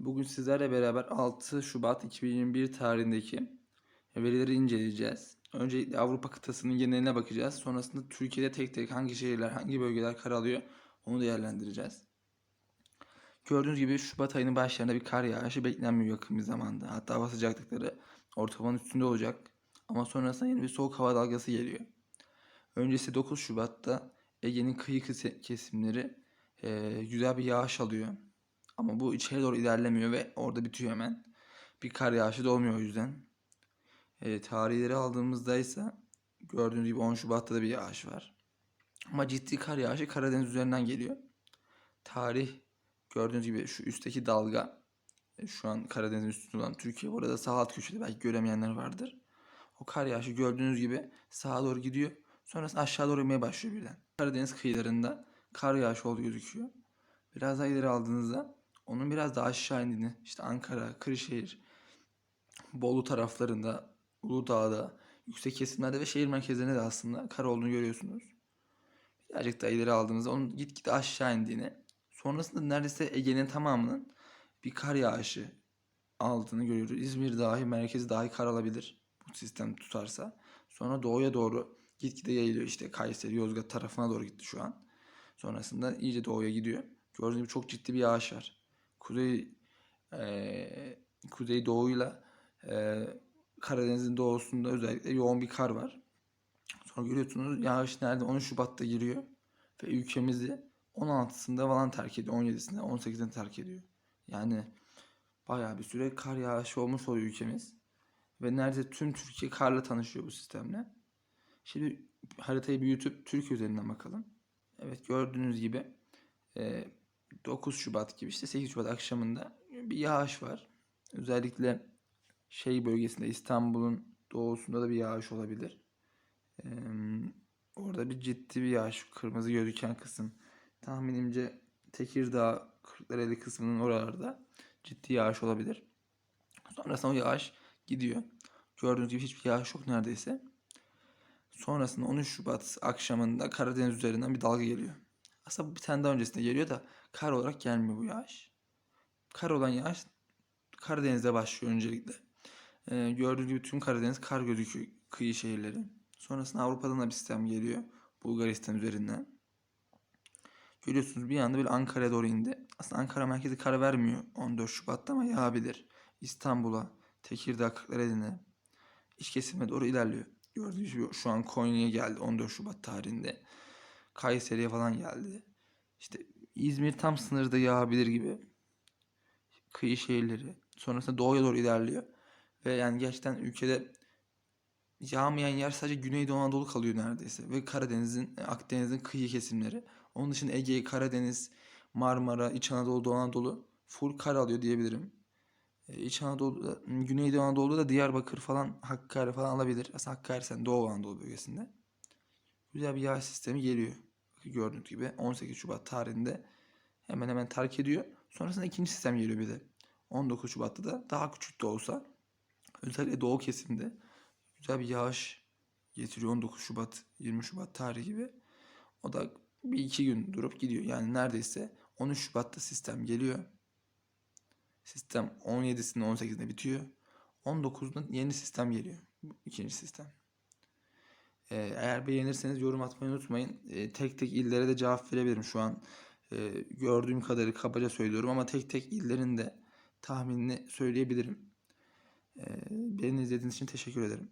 Bugün sizlerle beraber 6 Şubat 2021 tarihindeki verileri inceleyeceğiz. Öncelikle Avrupa kıtasının geneline bakacağız. Sonrasında Türkiye'de tek tek hangi şehirler, hangi bölgeler kar alıyor onu değerlendireceğiz. Gördüğünüz gibi Şubat ayının başlarında bir kar yağışı beklenmiyor yakın bir zamanda. Hatta hava sıcaklıkları ortalamanın üstünde olacak. Ama sonrasında yeni bir soğuk hava dalgası geliyor. Öncesi 9 Şubat'ta Ege'nin kıyı kesimleri eee, güzel bir yağış alıyor. Ama bu içeri doğru ilerlemiyor ve orada bitiyor hemen. Bir kar yağışı da olmuyor o yüzden. E, tarihleri aldığımızda ise gördüğünüz gibi 10 Şubat'ta da bir yağış var. Ama ciddi kar yağışı Karadeniz üzerinden geliyor. Tarih gördüğünüz gibi şu üstteki dalga e, şu an Karadeniz'in üstünde olan Türkiye. Burada sağ alt köşede belki göremeyenler vardır. O kar yağışı gördüğünüz gibi sağa doğru gidiyor. Sonrasında aşağı doğru inmeye başlıyor birden. Karadeniz kıyılarında kar yağışı olduğu gözüküyor. Biraz daha ileri aldığınızda onun biraz daha aşağı indiğini işte Ankara, Kırşehir, Bolu taraflarında, Uludağ'da, yüksek kesimlerde ve şehir merkezlerinde de aslında kar olduğunu görüyorsunuz. Birazcık daha ileri aldığınızda onun gitgide aşağı indiğini, sonrasında neredeyse Ege'nin tamamının bir kar yağışı aldığını görüyoruz. İzmir dahi, merkezi dahi kar alabilir bu sistem tutarsa. Sonra doğuya doğru gitgide yayılıyor işte Kayseri, Yozgat tarafına doğru gitti şu an. Sonrasında iyice doğuya gidiyor. Gördüğünüz gibi çok ciddi bir yağış var. Kuzey eee kuzey doğuyla eee Karadeniz'in doğusunda özellikle yoğun bir kar var. Sonra görüyorsunuz yağış nerede? 10 Şubat'ta giriyor ve ülkemizi 16'sında falan terk ediyor. 17'sinde, 18'inde terk ediyor. Yani bayağı bir süre kar yağışı olmuş oluyor ülkemiz. Ve neredeyse tüm Türkiye karla tanışıyor bu sistemle. Şimdi haritayı büyütüp Türkiye üzerinden bakalım. Evet gördüğünüz gibi e, 9 Şubat gibi işte 8 Şubat akşamında bir yağış var. Özellikle şey bölgesinde İstanbul'un doğusunda da bir yağış olabilir. Ee, orada bir ciddi bir yağış. Kırmızı gözüken kısım. Tahminimce Tekirdağ, Kırklareli kısmının oralarda ciddi yağış olabilir. Sonrasında o yağış gidiyor. Gördüğünüz gibi hiçbir yağış yok neredeyse. Sonrasında 13 Şubat akşamında Karadeniz üzerinden bir dalga geliyor. Aslında bir tane daha öncesinde geliyor da kar olarak gelmiyor bu yağış. Kar olan yağış Karadeniz'de başlıyor öncelikle. Ee, gördüğünüz gibi tüm Karadeniz kar gözüküyor kıyı şehirleri. Sonrasında Avrupa'dan da bir sistem geliyor. Bulgaristan üzerinden. Görüyorsunuz bir anda böyle Ankara'ya doğru indi. Aslında Ankara merkezi kar vermiyor 14 Şubat'ta ama yağabilir. İstanbul'a, Tekirdağ, Kırklareli'ne, iç kesime doğru ilerliyor. Gördüğünüz gibi şu an Konya'ya geldi 14 Şubat tarihinde. Kayseri'ye falan geldi. İşte İzmir tam sınırda yağabilir gibi. Kıyı şehirleri. Sonrasında doğuya doğru ilerliyor. Ve yani gerçekten ülkede yağmayan yer sadece Güneydoğu Anadolu kalıyor neredeyse. Ve Karadeniz'in, Akdeniz'in kıyı kesimleri. Onun dışında Ege, Karadeniz, Marmara, İç Anadolu, Doğu Anadolu full kar alıyor diyebilirim. Ee, İç Anadolu'da, Güneydoğu Anadolu'da da Diyarbakır falan, Hakkari falan alabilir. Aslında Hakkari sen Doğu Anadolu bölgesinde. Güzel bir yağış sistemi geliyor. Gördüğünüz gibi 18 Şubat tarihinde hemen hemen terk ediyor. Sonrasında ikinci sistem geliyor bir de. 19 Şubat'ta da daha küçük de olsa özellikle doğu kesimde güzel bir yağış getiriyor 19 Şubat 20 Şubat tarihi gibi. O da bir iki gün durup gidiyor. Yani neredeyse 13 Şubat'ta sistem geliyor. Sistem 17'sinde 18'inde bitiyor. 19'da yeni sistem geliyor. İkinci sistem. Ee, eğer beğenirseniz yorum atmayı unutmayın. Ee, tek tek illere de cevap verebilirim şu an. e, gördüğüm kadarı kabaca söylüyorum ama tek tek illerin de tahminini söyleyebilirim. Ee, beni izlediğiniz için teşekkür ederim.